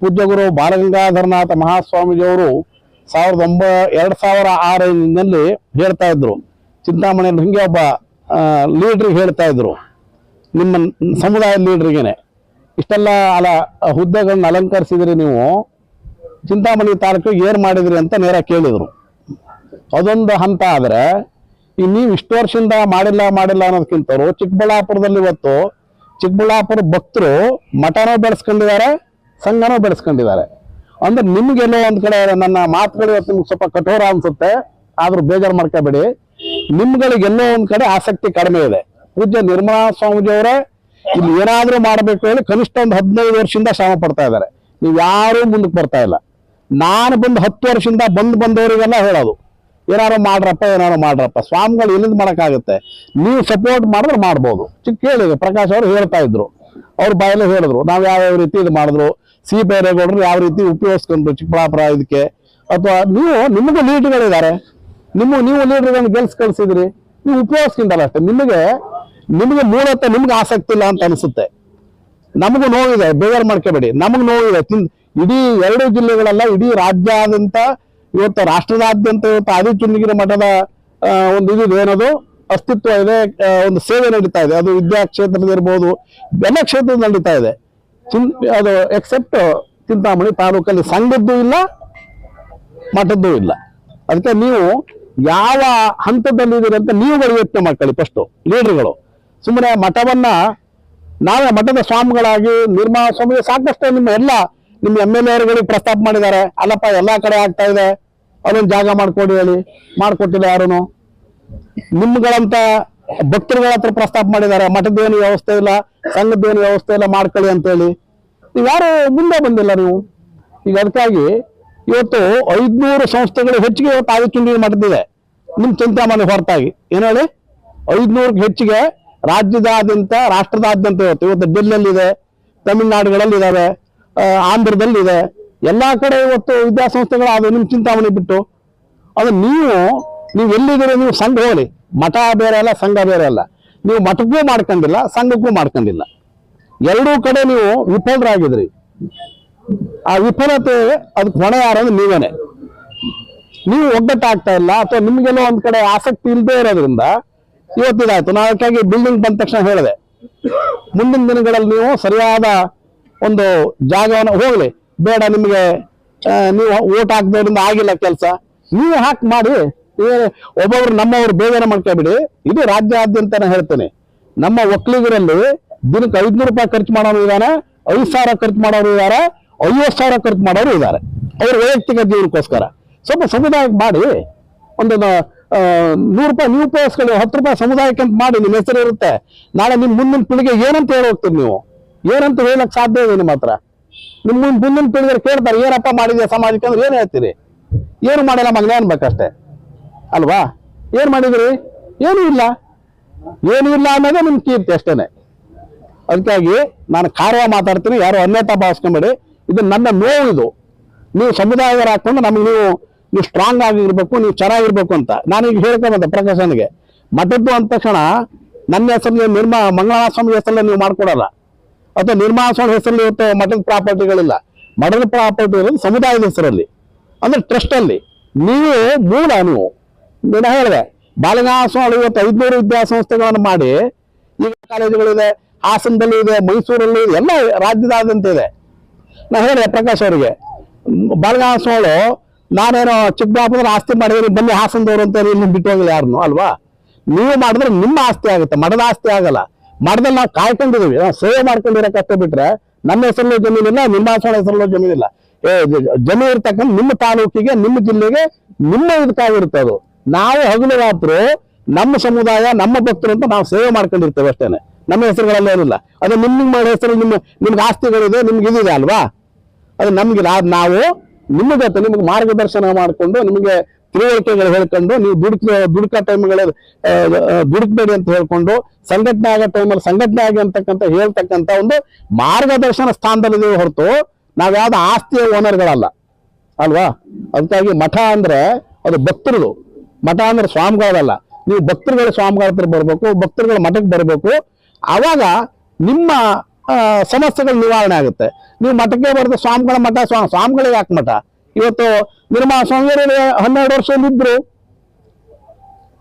ಪೂಜ್ಯಗುರು ಬಾಲಗಂಗಾಧರನಾಥ ಮಹಾಸ್ವಾಮೀಜಿಯವರು ಸಾವಿರದ ಒಂಬ, ಎರಡು ಸಾವಿರ ಆರಿನಲ್ಲಿ ಹೇಳ್ತಾ ಇದ್ರು. ಚಿಂತಾಮಣಿಯಲ್ಲಿ ಹಿಂಗೆ ಒಬ್ಬ ಲೀಡ್ರಿಗೆ ಹೇಳ್ತಾ ಇದ್ರು. ನಿಮ್ಮ ಸಮುದಾಯ ಲೀಡ್ರಿಗೇನೆ ಇಷ್ಟೆಲ್ಲ ಅಲ, ಹುದ್ದೆಗಳನ್ನ ಅಲಂಕರಿಸಿದ್ರಿ ನೀವು. ಚಿಂತಾಮಣಿ ತಾಲೂಕಿಗೆ ಏನು ಮಾಡಿದ್ರಿ ಅಂತ ನೇರ ಕೇಳಿದ್ರು. ಅದೊಂದು ಹಂತ ಆದರೆ, ಈ ನೀವು ಇಷ್ಟು ವರ್ಷದಿಂದ ಮಾಡಿಲ್ಲ ಮಾಡಿಲ್ಲ ಅನ್ನೋದಕ್ಕಿಂತರು ಚಿಕ್ಕಬಳ್ಳಾಪುರದಲ್ಲಿ ಇವತ್ತು ಚಿಕ್ಕಬಳ್ಳಾಪುರ ಭಕ್ತರು ಮಠನೂ ಬೆಳೆಸ್ಕೊಂಡಿದ್ದಾರೆ ಸಂಘನೂ ಬೆಳೆಸ್ಕೊಂಡಿದ್ದಾರೆ. ಅಂದ್ರೆ ನಿಮ್ಗೆಲ್ಲೋ ಒಂದು ಕಡೆ ನನ್ನ ಮಾತುಗಳು ಇವತ್ತು ನಿಮ್ಗೆ ಸ್ವಲ್ಪ ಕಠೋರ ಅನ್ಸುತ್ತೆ, ಆದ್ರೂ ಬೇಜಾರು ಮಾಡ್ಕೋಬೇಡಿ. ನಿಮ್ಗಳಿಗೆಲ್ಲೋ ಒಂದು ಕಡೆ ಆಸಕ್ತಿ ಕಡಿಮೆ ಇದೆ. ಪೂಜ್ಯ ನಿರ್ಮಲಾ ಸ್ವಾಮೀಜಿ ಅವರೇ, ಇಲ್ಲಿ ಏನಾದರೂ ಮಾಡಬೇಕು ಹೇಳಿ ಕನಿಷ್ಠ ಒಂದು ಹದಿನೈದು ವರ್ಷದಿಂದ ಶ್ರಮ ಪಡ್ತಾ ಇದ್ದಾರೆ. ನೀವು ಯಾರೂ ಮುಂದಕ್ಕೆ ಬರ್ತಾ ಇಲ್ಲ. ನಾನು ಬಂದು ಹತ್ತು ವರ್ಷದಿಂದ ಬಂದು ಬಂದವರಿಗೆಲ್ಲ ಹೇಳೋದು ಏನಾರು ಮಾಡ್ರಪ್ಪ ಏನಾರು ಮಾಡ್ರಪ್ಪ. ಸ್ವಾಮಿಗಳು ಎಲ್ಲಿಂದ ಮಾಡೋಕ್ಕಾಗುತ್ತೆ. ನೀವು ಸಪೋರ್ಟ್ ಮಾಡಿದ್ರೆ ಮಾಡ್ಬೋದು. ಚಿಕ್ಕ ಹೇಳಿದ್ರು ಪ್ರಕಾಶ್ ಅವರು ಹೇಳ್ತಾ ಇದ್ರು. ಅವ್ರ ಬಾಯಲ್ಲೇ ಹೇಳಿದ್ರು. ನಾವು ಯಾವ ರೀತಿ ಇದು ಮಾಡಿದ್ರು ಸಿ ಬೈರೇಗೌಡರು ಯಾವ ರೀತಿ ಉಪಯೋಗಿಸ್ಕೊಂಡ್ರು ಚಿಕ್ಕಬಳ್ಳಾಪುರ ಇದಕ್ಕೆ? ಅಥವಾ ನೀವು, ನಿಮಗೂ ಲೀಡ್ಗಳಿದ್ದಾರೆ ನಿಮ್ಮ, ನೀವು ಲೀಡರ್ಗಳನ್ನು ಗೆಲ್ಸ್ ಕಳ್ಸಿದ್ರಿ ನೀವು ಉಪಯೋಗಿಸ್ಕೊಂಡಲ್ಲ ಅಷ್ಟೇ. ನಿಮಗೆ ನಿಮಗೆ ಮೂಲತಃ ನಿಮ್ಗೆ ಆಸಕ್ತಿ ಇಲ್ಲ ಅಂತ ಅನಿಸುತ್ತೆ. ನಮಗೂ ನೋವಿದೆ, ಬೇಜಾರು ಮಾಡ್ಕೋಬೇಡಿ. ನಮಗ್ ನೋವಿದೆ. ಇಡೀ ಎರಡು ಜಿಲ್ಲೆಗಳಲ್ಲ, ಇಡೀ ರಾಜ್ಯಾದ್ಯಂತ ಇವತ್ತು, ರಾಷ್ಟ್ರದಾದ್ಯಂತ ಇವತ್ತು ಆದಿಚುಂಡಗಿರಿ ಮಠದ ಒಂದು ಇದು ಏನದು? ಅಸ್ತಿತ್ವ ಇದೆ ಒಂದು ಸೇವೆ ನಡೀತಾ ಇದೆ. ಅದು ವಿದ್ಯಾ ಕ್ಷೇತ್ರದಲ್ಲಿರ್ಬೋದು ಎಲ್ಲ ಕ್ಷೇತ್ರದ ನಡೀತಾ ಇದೆ. ಚಿನ್, ಅದು ಎಕ್ಸೆಪ್ಟ್ ಚಿಂತಾಮಣಿ ತಾಲೂಕಲ್ಲಿ ಸಂಘದ್ದು ಇಲ್ಲ, ಮಠದ್ದು ಇಲ್ಲ. ಅದಕ್ಕೆ ನೀವು ಯಾವ ಹಂತದಲ್ಲಿದ್ದೀರಿ ಅಂತ ನೀವುಗಳು ಯೋಚನೆ ಮಾಡ್ಕೊಳ್ಳಿ ಫಸ್ಟು ಲೀಡರ್ಗಳು. ಸುಮ್ಮನೆ ಮಠವನ್ನ, ನಾವೇ ಮಠದ ಸ್ವಾಮಿಗಳಾಗಿ ನಿರ್ಮಾ ಸ್ವಾಮಿ ಸಾಕಷ್ಟು ನಿಮ್ಮ ಎಲ್ಲ ನಿಮ್ಮ ಎಂ ಎಲ್ ಎಗಳಿಗೆ ಪ್ರಸ್ತಾಪ ಮಾಡಿದ್ದಾರೆ. ಅಲ್ಲಪ್ಪ, ಎಲ್ಲ ಕಡೆ ಆಗ್ತಾ ಇದೆ. ಅದೊಂದು ಜಾಗ ಮಾಡ್ಕೊಡಿ ಹೇಳಿ. ಮಾಡ್ಕೊಟ್ಟಿಲ್ಲ ಯಾರುನು? ನಿಮ್ಗಳಂತ ಭಕ್ತರುಗಳ ಹತ್ರ ಪ್ರಸ್ತಾಪ ಮಾಡಿದ್ದಾರೆ ಮಠದೇನು ವ್ಯವಸ್ಥೆ ಇಲ್ಲ ಸಂಘದೇನು ವ್ಯವಸ್ಥೆ ಇಲ್ಲ ಮಾಡ್ಕೊಳ್ಳಿ ಅಂತ ಹೇಳಿ ಯಾರು ಮುಂದೆ ಬಂದಿಲ್ಲ ನೀವು? ಈಗ ಅದಕ್ಕಾಗಿ ಇವತ್ತು ಐದ್ನೂರು ಸಂಸ್ಥೆಗಳು ಹೆಚ್ಚಿಗೆ ಇವತ್ತು ಆದಿಚುಂಡಿ ಮಠದಿದೆ ನಿಮ್ ಚಿಂತಾಮಣಿ ಹೊರತಾಗಿ. ಏನ್ ಹೇಳಿ? ಐದ್ನೂರಕ್ಕೆ ಹೆಚ್ಚಿಗೆ ರಾಜ್ಯದಾದ್ಯಂತ, ರಾಷ್ಟ್ರದಾದ್ಯಂತ ಇವತ್ತು ಇವತ್ತು ಡೆಲ್ಲಿಯಲ್ಲಿದೆ ತಮಿಳುನಾಡುಗಳಲ್ಲಿ ಇದಾವೆ ಆಂಧ್ರದಲ್ಲಿ ಇದೆ ಎಲ್ಲಾ ಕಡೆ ಇವತ್ತು ವಿದ್ಯಾಸಂಸ್ಥೆಗಳು ಅದು ನಿಮ್ ಚಿಂತಾಮಣಿ ಬಿಟ್ಟು. ಅದು ನೀವು ನೀವು ಎಲ್ಲಿದ್ದೀರಿ ನೀವು ಸಂಘ ಹೋಗಲಿ. ಮಠ ಬೇರೆ ಅಲ್ಲ, ಸಂಘ ಬೇರೆ ಅಲ್ಲ. ನೀವು ಮಠಕ್ಕೂ ಮಾಡ್ಕೊಂಡಿಲ್ಲ, ಸಂಘಕ್ಕೂ ಮಾಡ್ಕೊಂಡಿಲ್ಲ. ಎರಡೂ ಕಡೆ ನೀವು ವಿಫಲರಾಗಿದ್ರಿ. ಆ ವಿಫಲತೆ ಅದಕ್ಕೆ ಹೊಣೆ ಯಾರಂದ್ರೆ ನೀವೇನೆ. ನೀವು ಒಗ್ಗಟ್ಟಾಗ್ತಾ ಇಲ್ಲ, ಅಥವಾ ನಿಮ್ಗೆಲ್ಲೋ ಒಂದ್ ಕಡೆ ಆಸಕ್ತಿ ಇಲ್ಲದೆ ಇರೋದ್ರಿಂದ ಇವತ್ತಿದಾಯ್ತು ನಾವು ಅದಕ್ಕಾಗಿ ಬಿಲ್ಡಿಂಗ್ ಬಂದ ತಕ್ಷಣ ಹೇಳಿದೆ. ಮುಂದಿನ ದಿನಗಳಲ್ಲಿ ನೀವು ಸರಿಯಾದ ಒಂದು ಜಾಗವನ್ನು ಹೋಗ್ಲಿ. ಬೇಡ ನಿಮಗೆ ನೀವು ಓಟ್ ಹಾಕ್ದೋದ್ರಿಂದ ಆಗಿಲ್ಲ ಕೆಲಸ. ನೀವು ಹಾಕಿ ಮಾಡಿ. ಒಬ್ಬೊಬ್ರು ನಮ್ಮವ್ರು ಬೇಗನೆ ಮಾಡ್ಕೊಬಿಡಿ. ಇದು ರಾಜ್ಯಾದ್ಯಂತ ಹೇಳ್ತೇನೆ. ನಮ್ಮ ಒಕ್ಕಲಿಗರಲ್ಲಿ ದಿನಕ್ಕೆ ಐದ್ನೂರು ರೂಪಾಯಿ ಖರ್ಚು ಮಾಡೋರು ಇದ್ದಾರೆ ಐದು ಸಾವಿರ ಖರ್ಚು ಮಾಡೋರು ಇದ್ದಾರೆ ಐವತ್ತು ಸಾವಿರ ಖರ್ಚು ಮಾಡೋರು ಇದ್ದಾರೆ ಅವ್ರ ವೈಯಕ್ತಿಕ ಜೀವನಕ್ಕೋಸ್ಕರ. ಸ್ವಲ್ಪ ಸಮುದಾಯಕ್ಕೆ ಮಾಡಿ. ಒಂದು ನೂರು ರೂಪಾಯಿ, ನೀವು ಉಪಯೋಗಿಸ್ಕೊಳ್ಳಿ, ಹತ್ತು ರೂಪಾಯಿ ಸಮುದಾಯಕ್ಕೆ ಅಂತ ಮಾಡಿ, ನಿಮ್ಮ ಹೆಸರು ಇರುತ್ತೆ. ನಾಳೆ ನಿಮ್ಮ ಮುಂದಿನ ಪೀಳಿಗೆ ಏನಂತ ಹೇಳಿ ಹೋಗ್ತೀರಿ ನೀವು? ಏನಂತ ಹೇಳಕ್ ಸಾಧ್ಯ ಇದೆ ನಿಮ್ಮ ಹತ್ರ? ನಿಮ್ಮ ಮುಂದ್- ಮುಂದಿನ ಪೀಳಿಗೆ ಕೇಳ್ತಾರೆ, ಏನಪ್ಪ ಮಾಡಿದೆ ಸಮಾಜಕ್ಕೆ ಅಂದ್ರೆ ಏನು ಹೇಳ್ತೀರಿ? ಏನು ಮಾಡಿಲ್ಲ, ಮಗನೇ ಅನ್ಬೇಕಷ್ಟೇ. ಅಲ್ವಾ? ಏನು ಮಾಡಿದ್ರಿ? ಏನೂ ಇಲ್ಲ. ಏನೂ ಇಲ್ಲ ಅನ್ನೋದೇ ನಿಮ್ಮ ಕೀರ್ತಿ ಅಷ್ಟೇನೆ. ಅದಕ್ಕಾಗಿ ನಾನು ಕಾರ್ಯ ಮಾತಾಡ್ತೀನಿ, ಯಾರು ಅನ್ಯತಾ ಭಾವಿಸ್ಕೊಂಬೇಡಿ. ಇದು ನನ್ನ ನೋವು ಇದು. ನೀವು ಸಮುದಾಯದವ್ರು ಹಾಕೊಂಡು ನಮಗೆ ನೀವು ನೀವು ಸ್ಟ್ರಾಂಗ್ ಆಗಿರ್ಬೇಕು, ನೀವು ಚೆನ್ನಾಗಿರ್ಬೇಕು ಅಂತ. ನಾನೀಗ ಹೇಳ್ಕೊಂಬಂತ ಪ್ರಕಾಶನಿಗೆ. ಮಠದ್ದು ಅಂದ ತಕ್ಷಣ ನನ್ನ ಹೆಸರಲ್ಲಿ ನಿರ್ಮಾ ಮಂಗಳನಾಥ ಸ್ವಾಮಿ ಹೆಸರಲ್ಲಿ ನೀವು ಮಾಡ್ಕೊಡಲ್ಲ. ಅಥವಾ ನಿರ್ಮಾಣ ಸ್ವಾಮಿ ಹೆಸರಲ್ಲಿ ಇವತ್ತು ಮಠದ ಪ್ರಾಪರ್ಟಿಗಳಿಲ್ಲ. ಮಠದ ಪ್ರಾಪರ್ಟಿ ಇರೋದು ಸಮುದಾಯದ ಹೆಸರಲ್ಲಿ. ಅಂದ್ರೆ ಟ್ರಸ್ಟ್ ಅಲ್ಲಿ. ನೀವು ಮೂಲ ನೀವು. ನಾನು ಹೇಳಿದೆ. ಸ್ವಾಮಿ ಇವತ್ತು ಐದ್ನೂರು ವಿದ್ಯಾಸಂಸ್ಥೆಗಳನ್ನು ಮಾಡಿ ಈಗ ಕಾಲೇಜುಗಳಿದೆ, ಹಾಸನದಲ್ಲಿ ಇದೆ, ಮೈಸೂರಲ್ಲಿ ಇದೆ, ಎಲ್ಲ ರಾಜ್ಯದಾದ್ಯಂತ ಇದೆ. ನಾ ಹೇಳಿದೆ ಪ್ರಕಾಶ್ ಅವರಿಗೆ ಬಾಲಗಂಗಾಧರ ನಾನೇನು ನಾನೇನೋ ಚಿಕ್ಕಬಳ್ಳಾಪುರ ಆಸ್ತಿ ಮಾಡಿದ್ರೆ ಬನ್ನಿ ಹಾಸನದವರು ಅಂತ ಇಲ್ಲಿ ಬಿಟ್ಟು ಹೋಗಲಿ ಯಾರನ್ನು, ಅಲ್ವಾ? ನೀವು ಮಾಡಿದ್ರೆ ನಿಮ್ಮ ಆಸ್ತಿ ಆಗುತ್ತೆ ಮಡದ ಆಸ್ತಿ ಆಗಲ್ಲ. ಮಡದ ನಾವು ಕಾಯ್ಕೊಂಡಿದ್ದೀವಿ, ನಾವು ಸೇವೆ ಮಾಡ್ಕೊಂಡಿರಕ್ಕಷ್ಟೇ ಬಿಟ್ರೆ ನಮ್ಮ ಹೆಸರಲ್ಲೂ ಜಮೀನಿಲ್ಲ ನಿಮ್ಮ ಆಸನ ಹೆಸರಲ್ಲೂ ಜಮೀನಿಲ್ಲ ಜಮೀನು ಇರ್ತಕ್ಕಂಥ ನಿಮ್ಮ ತಾಲೂಕಿಗೆ, ನಿಮ್ಮ ಜಿಲ್ಲೆಗೆ ನಿಮ್ಮ ಇದಕ್ಕಾಗಿರುತ್ತೆ ಅದು. ನಾವು ಹಗಲು ರಾತ್ರಿ ನಮ್ಮ ಸಮುದಾಯ, ನಮ್ಮ ಭಕ್ತರು ಅಂತ ನಾವು ಸೇವೆ ಮಾಡ್ಕೊಂಡಿರ್ತೇವೆ ಅಷ್ಟೇನೆ. ನಮ್ಮ ಹೆಸರುಗಳೆಲ್ಲ ಏನಿಲ್ಲ. ಅದು ನಿಮ್ಗೆ ಮಾಡೋ ಹೆಸರು, ನಿಮ್ಮ, ನಿಮ್ಗೆ ಆಸ್ತಿಗಳಿದೆ, ನಿಮ್ಗೆ ಇದಿದೆ ಅಲ್ವಾ? ಅದು ನಮ್ಗೆ ನಾವು ನಿಮ್ಮ ಜೊತೆ ನಿಮ್ಗೆ ಮಾರ್ಗದರ್ಶನ ಮಾಡಿಕೊಂಡು, ನಿಮಗೆ ತಿಳುವಳಿಕೆಗಳು ಹೇಳ್ಕೊಂಡು, ನೀವು ದುಡುಕ ದುಡುಕ ಟೈಮ್ಗಳ ದುಡುಕ್ಬೇಡಿ ಅಂತ ಹೇಳ್ಕೊಂಡು, ಸಂಘಟನೆ ಆಗೋ ಟೈಮಲ್ಲಿ ಸಂಘಟನೆ ಆಗಿ ಅಂತಕ್ಕಂಥ, ಹೇಳ್ತಕ್ಕಂಥ ಒಂದು ಮಾರ್ಗದರ್ಶನ ಸ್ಥಾನದಲ್ಲಿ ಹೊರತು ನಾವು ಯಾವ್ದು ಆಸ್ತಿಯ ಓನರ್ಗಳಲ್ಲ. ಅಲ್ವಾ? ಅದಕ್ಕಾಗಿ ಮಠ ಅಂದ್ರೆ ಅದು ಭಕ್ತರದು. ಮಠ ಅಂದ್ರೆ ಸ್ವಾಮಿಗಳಲ್ಲ. ನೀವು ಭಕ್ತರುಗಳ ಸ್ವಾಮಿಗಳ ಹತ್ರ ಬರ್ಬೇಕು, ಭಕ್ತರುಗಳ ಮಠಕ್ಕೆ ಬರಬೇಕು. ಆವಾಗ ನಿಮ್ಮ ಸಮಸ್ಯೆಗಳು ನಿವಾರಣೆ ಆಗುತ್ತೆ. ನೀವು ಮಠಕ್ಕೆ ಬರೆದ ಸ್ವಾಮಿಗಳ ಮಠ, ಸ್ವಾ- ಸ್ವಾಮಿಗಳಿಗೆ ಯಾಕೆ ಮಠ? ಇವತ್ತು ನಿರ್ಮಾ ಸ್ವಾಮಿಯವರು ಹನ್ನೆರಡು ವರ್ಷದಲ್ಲಿ ಇದ್ರು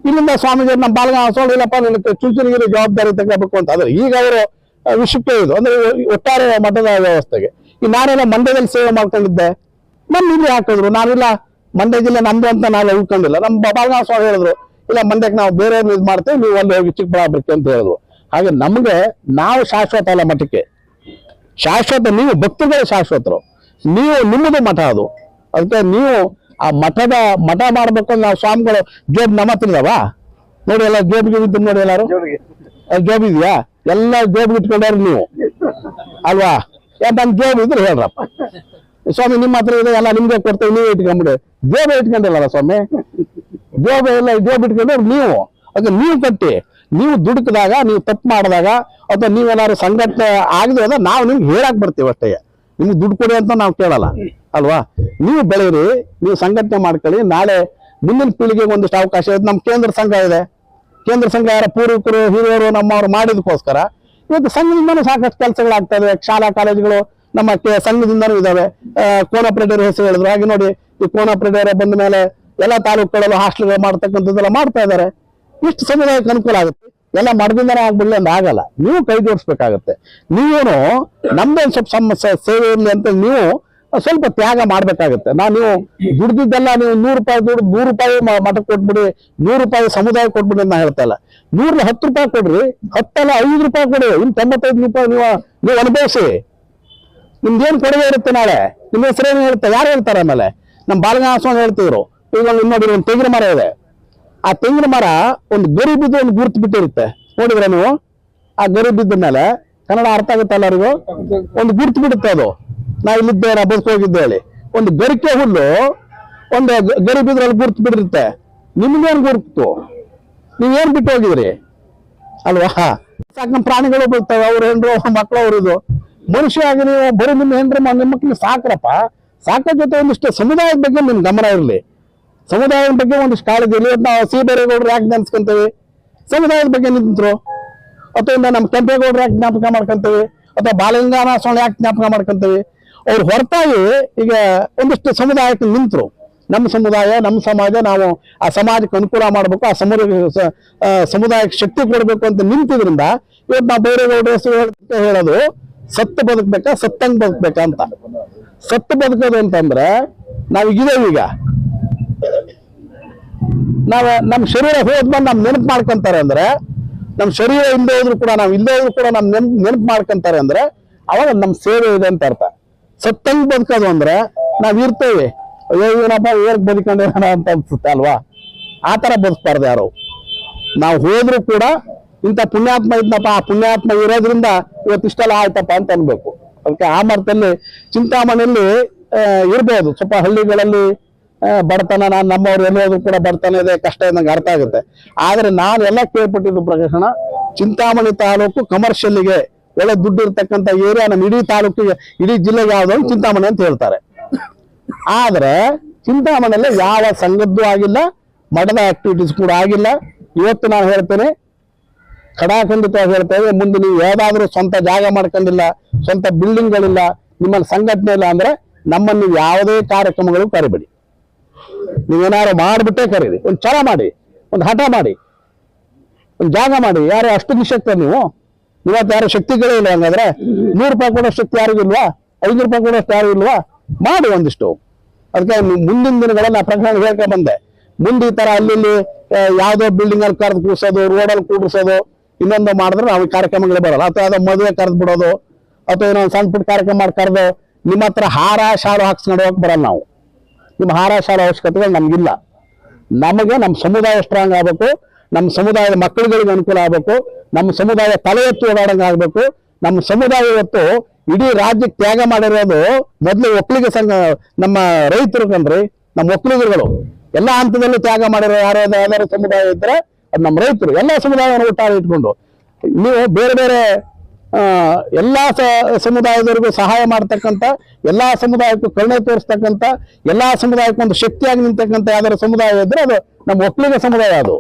ಇಲ್ಲಿಂದ ಸ್ವಾಮೀಜಿ ನಮ್ಮ ಬಾಲಗ ಇಲ್ಲಪ್ಪ ಚುಂಚನಗಿರಿ ಜವಾಬ್ದಾರಿ ತಗೋಬೇಕು ಅಂತ. ಆದ್ರೆ ಈಗ ಅವರು ವಿಷಕ್ಕೆ ಇದು ಅಂದ್ರೆ ಒಟ್ಟಾರೆ ಮಠದ ವ್ಯವಸ್ಥೆಗೆ. ಈ ನಾನೆಲ್ಲ ಮಂಡ್ಯದಲ್ಲಿ ಸೇವೆ ಮಾಡ್ಕೊಂಡಿದ್ದೆ. ನಮ್ಮ ಇಲ್ಲಿ ಹಾಕಿದ್ರು ನಾನಿಲ್ಲ. ಮಂಡ್ಯ ಜಿಲ್ಲೆ ನಮ್ದು ಅಂತ ನಾವು ಉಳ್ಕೊಂಡಿಲ್ಲ ನಮ್ಮ ಬಾಬಾ ಸ್ವಾಮಿ ಹೇಳಿದ್ರು ಇಲ್ಲ ಮಂಡ್ಯಕ್ಕೆ ನಾವು ಬೇರೆ ಇದು ಮಾಡ್ತೇವೆ ನೀವು ಅಲ್ಲಿ ಹೋಗಿ ಚಿಕ್ಕಬಳ್ಳಾಪುರಕ್ಕೆ ಅಂತ ಹೇಳಿದ್ರು. ಹಾಗೆ ನಮಗೆ ನಾವು ಶಾಶ್ವತ ಅಲ್ಲ ಮಠಕ್ಕೆ. ಶಾಶ್ವತ ನೀವು ಭಕ್ತರುಗಳು ಶಾಶ್ವತರು. ನೀವು ನಿಮ್ಮದು ಮಠ ಅದು. ಅದಕ್ಕೆ ನೀವು ಆ ಮಠದ ಮಠ ಮಾಡ್ಬೇಕು ನಾವು ಸ್ವಾಮಿಗಳು ಜೇಬ್ ನಮ್ಮ ಹತ್ರ ಇದಾವ? ನೋಡಿ ಎಲ್ಲ ಜೇಬ್ ಇದ್ದು ನೋಡಿ ಎಲ್ಲಾರು? ಜೇಬ್ ಇದೆಯಾ? ಎಲ್ಲ ಜೇಬ್ ಇಟ್ಕೊಂಡವ್ರು ನೀವು. ಅಲ್ವಾ? ಯಾ ಜೇಬ್ ಇದ್ರು ಹೇಳ್ರಪ್ಪ. ಸ್ವಾಮಿ ನಿಮ್ಮ ಹತ್ರ ಇದೆ ಎಲ್ಲ ನಿಮ್ಗೆ ಕೊಡ್ತೇವೆ ನೀವು ಇಟ್ಕೊಂಡ್ಬಿಡಿ ಜೋಬ್ ಇಟ್ಕೊಂಡಿಲ್ಲಲ್ಲ ಸ್ವಾಮಿ? ಜೋಬ್ ಎಲ್ಲ ಜೋಬ್ ಇಟ್ಕೊಂಡ್ರೆ ನೀವು. ಅದು ನೀವು ಕಟ್ಟಿ, ನೀವು ದುಡುಕಿದಾಗ, ನೀವು ತಪ್ಪು ಮಾಡಿದಾಗ, ಅಥವಾ ನೀವೇನಾದ್ರು ಸಂಘಟನೆ ಆಗದೆ ನಾವು ನಿಮ್ಗೆ ಹೇಳಕ್ ಬರ್ತೀವಿ ಅಷ್ಟೇ. ನಿಮ್ಗೆ ದುಡ್ಡು ಕೊಡಿ ಅಂತ ನಾವು ಕೇಳಲ್ಲ, ಅಲ್ವಾ? ನೀವು ಬೆಳೀರಿ ನೀವು ಸಂಘಟನೆ ಮಾಡ್ಕೊಳ್ಳಿ, ನಾಳೆ ಮುಂದಿನ ಪೀಳಿಗೆಗೆ ಒಂದಿಷ್ಟು ಅವಕಾಶ ಇದೆ ನಮ್ಮ ಕೇಂದ್ರ ಸಂಘ ಇದೆ. ಕೇಂದ್ರ ಸಂಘ ಯಾರ ಪೂರ್ವಿಕರು, ಹಿರಿಯರು, ನಮ್ಮವರು ಮಾಡಿದಕ್ಕೋಸ್ಕರ ಇವತ್ತು ಸಂಘದಿಂದನೂ ಸಾಕಷ್ಟು ಕೆಲಸಗಳಾಗ್ತಾ ಇದೆ ಶಾಲಾ, ಕಾಲೇಜುಗಳು ನಮ್ಮ ಸಂಘದಿಂದನೂ ಇದಾವೆ. ಕೋನ ಪ್ರೆಡರ್ ಹೆಸರು ಹೇಳಿದ್ರು. ಹಾಗೆ ನೋಡಿ ಈ ಕೋಣ ಪ್ರಡೇರ ಬಂದ ಮೇಲೆ ಎಲ್ಲ ತಾಲೂಕುಗಳಲ್ಲೂ ಹಾಸ್ಟೆಲ್ಗಳು ಮಾಡ್ತಕ್ಕಂಥದ್ದೆಲ್ಲ ಮಾಡ್ತಾ ಇದ್ದಾರೆ. ಇಷ್ಟು ಸಮುದಾಯಕ್ಕೆ ಅನುಕೂಲ ಆಗುತ್ತೆ. ಎಲ್ಲ ಮಡದಿಂದನೇ ಆಗ್ಬಿಡ್ಲಿ ಅಂತ ಆಗಲ್ಲ. ನೀವು ಕೈ ಜೋಡಿಸ್ಬೇಕಾಗತ್ತೆ. ನೀವೇನು ನಮ್ದೇನು ಸ್ವಲ್ಪ ಸಮಸ್ಯೆ ಸೇವೆ ಇರಲಿ ಅಂತ ನೀವು ಸ್ವಲ್ಪ ತ್ಯಾಗ ಮಾಡ್ಬೇಕಾಗತ್ತೆ. ನಾ ನೀವು ದುಡ್ದಿದ್ದೆಲ್ಲ ನೀವು ನೂರು ರೂಪಾಯಿ ದುಡ್ಡು ನೂರು ರೂಪಾಯಿ ಮಠಕ್ಕೆ ಕೊಟ್ಬಿಡಿ, ನೂರು ರೂಪಾಯಿ ಸಮುದಾಯ ಕೊಟ್ಬಿಡಿ ಅಂತ ನಾ ಹೇಳ್ತಾ ಇಲ್ಲ. ಹತ್ತು ರೂಪಾಯಿ ಕೊಡ್ರಿ, ಹತ್ತಲ್ಲ ಐದು ರೂಪಾಯಿ ಕೊಡಿ, ಇನ್ನು ತೊಂಬತ್ತೈದು ರೂಪಾಯಿ ನೀವು ನೀವು ಅನುಭವಿಸಿ. ನಿಮ್ದೇನು ಕೊಡುಗೆ ಇರುತ್ತೆ ನಾಳೆ? ನಿಮ್ಮ ಹೆಸರೇನು ಹೇಳುತ್ತೆ ಯಾರು ಹೇಳ್ತಾರೆ ಆಮೇಲೆ? ನಮ್ಮ ಬಾಲಗಾಂವ ಸ್ವಾಮಿ ಹೇಳ್ತಿದ್ರು. ಈಗ ಒಂದು ನೋಡಿ, ಒಂದು ತೆಂಗಿನ ಮರ ಇದೆ. ಆ ತೆಂಗಿನ ಮರ ಒಂದು ಗರಿ ಬಿದ್ದು ಒಂದು ಗುರುತು ಬಿಟ್ಟಿರುತ್ತೆ. ನೋಡಿದ್ರೆ ನೀವು? ಆ ಗರಿ ಬಿದ್ದ ಮೇಲೆ ಕನ್ನಡ ಅರ್ಥ ಆಗುತ್ತೆ ಎಲ್ಲರಿಗೂ? ಒಂದು ಗುರುತು ಬಿಡುತ್ತೆ ಅದು. ನಾ ಇಲ್ಲಿದ್ದೆ ನಾ ಬದುಕೋಗಿದ್ದೆ ಹೇಳಿ. ಒಂದು ಗರಿಕೆ ಹುಲ್ಲು ಒಂದು ಗರಿ ಬಿದ್ರಲ್ಲಿ ಗುರುತು ಬಿಟ್ಟಿರುತ್ತೆ. ನಿಮ್ಗೇನು ಗುರುತು? ನೀವೇನ್ ಬಿಟ್ಟು ಹೋಗಿದ್ರಿ? ಅಲ್ವಾ? ಸಾಕು ನಮ್ಮ ಪ್ರಾಣಿಗಳು ಬರ್ತವೆ ಅವ್ರ ಹೆಂಡ್ರು ಮಕ್ಕಳು ಅವ್ರ ಇದು ಮನುಷ್ಯ ಆಗಿ ನೀವು ಬರೀ ನಿಮ್ಮ ಹೆಂಡ್ರಿ ನಿಮ್ಮ ಮಕ್ಕಳು ಸಾಕ್ರಪ್ಪ. ಸಾಕೋ ಜೊತೆ ಒಂದಿಷ್ಟು ಸಮುದಾಯದ ಬಗ್ಗೆ ನಿಮ್ಮ ಗಮನ ಇರಲಿ. ಸಮುದಾಯದ ಬಗ್ಗೆ ಒಂದಿಷ್ಟು ಕಾಳಜಿ ಇರಲಿ. ನಾವು ಸಿ ಬೇರೆಗೌಡರು ಯಾಕೆ ನೆನೆಸ್ಕೊಂತೇವೆ? ಸಮುದಾಯದ ಬಗ್ಗೆ ನಿಂತರು. ಅಥವಾ ನಮ್ಮ ಕೆಂಪೇಗೌಡರು ಯಾಕೆ ಜ್ಞಾಪಕ ಮಾಡ್ಕೊಂತೇವೆ? ಅಥವಾ ಬಾಲಗಂಗಾನ ಸ್ವಾಮಿ ಯಾಕೆ ಜ್ಞಾಪಕ ಮಾಡ್ಕೊಂತೇವೆ? ಅವ್ರು ಹೊರತಾಗಿ ಈಗ ಒಂದಿಷ್ಟು ಸಮುದಾಯಕ್ಕೆ ನಿಂತರು. ನಮ್ಮ ಸಮುದಾಯ, ನಮ್ಮ ಸಮಾಜ, ನಾವು ಆ ಸಮಾಜಕ್ಕೆ ಅನುಕೂಲ ಮಾಡಬೇಕು, ಆ ಸಮುದಾಯ ಸ- ಸಮುದಾಯಕ್ಕೆ ಶಕ್ತಿ ಕೊಡಬೇಕು ಅಂತ ನಿಂತಿದ್ರಿಂದ ಇವತ್ತು ನಾವು ಬೇರೆ ಹೆಸರು ಹೇಳೋದು, ಸತ್ತು ಬದುಕ್ಬೇಕಾ, ಸತ್ತಂಗೆ ಬದುಕ್ಬೇಕಾ ಅಂತ. ಸತ್ತು ಬದುಕೋದು ಅಂತಂದ್ರೆ ನಾವು ಇದೇವಿ ಈಗ? ನಾವು ನಮ್ಮ ಶರೀರ ಹೋದ್ಮೇಲೆ ನಮ್ ನೆನಪು ಮಾಡ್ಕೊಂತಾರೆ ಅಂದ್ರೆ, ನಮ್ಮ ಶರೀರ ಇಲ್ಲದೆ ಹೋದ್ರು ಕೂಡ, ನಾವು ಇಲ್ಲದೆ ಹೋದ್ರು ಕೂಡ ನಮ್ ನೆನಪು ನೆನಪು ಮಾಡ್ಕೊಂತಾರೆ ಅಂದ್ರೆ, ಅವಾಗ ನಮ್ಮ ಸೇವೆ ಇದೆ ಅಂತ ಅರ್ಥ. ಸತ್ತಂಗ್ ಬದುಕೋದು ಅಂದ್ರೆ, ನಾವು ಇರ್ತೇವೆ. ಅಯ್ಯೋ, ಏನಪ್ಪ ಏರ್ ಬದುಕೊಂಡಿರೋಣ ಅಂತ ಅನ್ಸುತ್ತೆ ಅಲ್ವಾ? ಆ ಥರ ಬದುಕ್ಬಾರ್ದು ಯಾರು. ನಾವು ಹೋದ್ರು ಕೂಡ ಇಂಥ ಪುಣ್ಯಾತ್ಮ ಇದ್ನಪ್ಪ, ಆ ಪುಣ್ಯಾತ್ಮ ಇರೋದ್ರಿಂದ ಇವತ್ತು ಆಯ್ತಪ್ಪ ಅಂತ ಅನ್ಬೇಕು. ಅದಕ್ಕೆ ಆ ಮರದಲ್ಲಿ ಚಿಂತಾಮಣಿಯಲ್ಲಿ ಇರ್ಬೋದು. ಸ್ವಲ್ಪ ಹಳ್ಳಿಗಳಲ್ಲಿ ಬಡತನ ನಾನು ನಮ್ಮವ್ರು ಎಲ್ಲೋದ್ರು ಕೂಡ ಬಡತನ ಇದೆ, ಕಷ್ಟ ಇದ್ದಂಗೆ ಅರ್ಥ ಆಗುತ್ತೆ. ಆದರೆ ನಾನು ಎಲ್ಲ ಕೇಳ್ಪಟ್ಟಿದ್ದು ಪ್ರಕಾಶನ, ಚಿಂತಾಮಣಿ ತಾಲೂಕು ಕಮರ್ಷಿಯಲ್ಗೆ ಒಳ್ಳೆ ದುಡ್ಡು ಇರ್ತಕ್ಕಂಥ ಏರಿಯಾ ನಮ್ಮ ಇಡೀ ತಾಲೂಕಿಗೆ, ಇಡೀ ಜಿಲ್ಲೆಗೆ ಯಾವ್ದು ಚಿಂತಾಮಣಿ ಅಂತ ಹೇಳ್ತಾರೆ. ಆದ್ರೆ ಚಿಂತಾಮಣಿಯಲ್ಲಿ ಯಾವ ಸಂಘದ್ದು ಆಗಿಲ್ಲ ಮಠದ ಆಕ್ಟಿವಿಟೀಸ್ ಕೂಡ ಆಗಿಲ್ಲ. ಇವತ್ತು ನಾನು ಹೇಳ್ತೇನೆ ಖಡಾಖಂಡಿತವಾಗಿ ಹೇಳ್ತೇವೆ ಮುಂದೆ ನೀವು ಯಾವ್ದಾದ್ರು ಸ್ವಂತ ಜಾಗ ಮಾಡ್ಕೊಂಡಿಲ್ಲ, ಸ್ವಂತ ಬಿಲ್ಡಿಂಗ್ಗಳಿಲ್ಲ ನಿಮ್ಮಲ್ಲಿ ಸಂಘಟನೆ ಇಲ್ಲ ಅಂದ್ರೆ ನಮ್ಮನ್ನು ಯಾವುದೇ ಕಾರ್ಯಕ್ರಮಗಳು ಕರಿಬೇಡಿ. ನೀವೇನಾದ್ರು ಮಾಡಿಬಿಟ್ಟೇ ಕರೀರಿ, ಒಂದು ಚರ ಮಾಡಿ, ಒಂದು ಹಠ ಮಾಡಿ, ಒಂದು ಜಾಗ ಮಾಡಿ, ಯಾರು ಅಷ್ಟು ನಿಶಕ್ತ ನೀವು? ಇವತ್ತು ಯಾರು ಶಕ್ತಿಗಳೇ ಇಲ್ಲ ಹಂಗಾದ್ರೆ ನೂರು ರೂಪಾಯಿ ಕೊಡೋಷ್ಟು ಶಕ್ತಿ ಯಾರಿಗೂ ಇಲ್ವಾ? ಐದು ರೂಪಾಯಿ ಕೊಡೋಷ್ಟು ಯಾರು ಇಲ್ವಾ? ಮಾಡಿ ಒಂದಿಷ್ಟು. ಅದಕ್ಕೆ ಮುಂದಿನ ದಿನಗಳಲ್ಲಿ ಆ ಪ್ರಕರಣ ಹೇಳ್ಕೊಂಡ್ ಬಂದೆ. ಮುಂದೆ ಈ ತರ ಅಲ್ಲಿ ಬಿಲ್ಡಿಂಗಲ್ಲಿ ಯಾವ್ದೋ ಬಿಲ್ಡಿಂಗ್ ಅಲ್ಲಿ ಕರೆದು ಕೂರ್ಸೋದು ರೋಡಲ್ಲಿ ಕೂಡಿಸೋದು ಇನ್ನೊಂದು ಮಾಡಿದ್ರೆ ನಾವು ಕಾರ್ಯಕ್ರಮಗಳು ಬರಲ್ಲ. ಅಥವಾ ಅದು ಮದುವೆ ಕರೆದು ಬಿಡೋದು, ಅಥವಾ ಏನೋ ಸಣ್ಣ ಪುಟ್ಟ ಕಾರ್ಯಕ್ರಮ ಮಾಡಿ ಕರೆದು ನಿಮ್ಮ ಹತ್ರ ಹಾರ, ಶಾಲು ಹಾಕ್ಸ್ಕೊಂಡು ನಡೆಯೋಕೆ ಬರಲ್ಲ ನಾವು. ನಿಮ್ಮ ಹಾರ, ಶಾಲು ಅವಶ್ಯಕತೆಗಳು ನಮಗಿಲ್ಲ. ನಮಗೆ ನಮ್ಮ ಸಮುದಾಯ ಸ್ಟ್ರಾಂಗ್ ಆಗಬೇಕು, ನಮ್ಮ ಸಮುದಾಯದ ಮಕ್ಕಳುಗಳಿಗೆ ಅನುಕೂಲ ಆಗಬೇಕು, ನಮ್ಮ ಸಮುದಾಯ ತಲೆ ಎತ್ತಿ ಓಡಾಡಂಗೆ ಆಗಬೇಕು. ನಮ್ಮ ಸಮುದಾಯ ಇವತ್ತು ಇಡೀ ರಾಜ್ಯಕ್ಕೆ ತ್ಯಾಗ ಮಾಡಿರೋದು ಮೊದಲು ಒಕ್ಕಲಿಗ ಸಂಘ, ನಮ್ಮ ರೈತರು ಕಂಡ್ರಿ ನಮ್ಮ ಒಕ್ಕಲಿಗರುಗಳು. ಎಲ್ಲ ಹಂತದಲ್ಲೂ ತ್ಯಾಗ ಮಾಡಿರೋ ಯಾರು ಯಾವ್ದಾದ್ರು ಸಮುದಾಯ ಇದ್ರೆ ಅದು ನಮ್ಮ ರೈತರು, ಎಲ್ಲ ಸಮುದಾಯವನ್ನು ಒಟ್ಟಾಗಿ ಇಟ್ಕೊಂಡು. ನೀವು ಬೇರೆ ಬೇರೆ ಎಲ್ಲ ಸಮುದಾಯದವರಿಗೂ ಸಹಾಯ ಮಾಡ್ತಕ್ಕಂಥ, ಎಲ್ಲಾ ಸಮುದಾಯಕ್ಕೂ ಕರುಣೆ ತೋರಿಸ್ತಕ್ಕಂಥ, ಎಲ್ಲಾ ಸಮುದಾಯಕ್ಕೂ ಒಂದು ಶಕ್ತಿಯಾಗಿ ನಿಂತಕ್ಕಂಥ ಯಾವ್ದಾದ್ರು ಸಮುದಾಯ ಇದ್ರೆ ಅದು ನಮ್ಮ ಒಕ್ಕಲಿಗ ಸಮುದಾಯ ಅದು.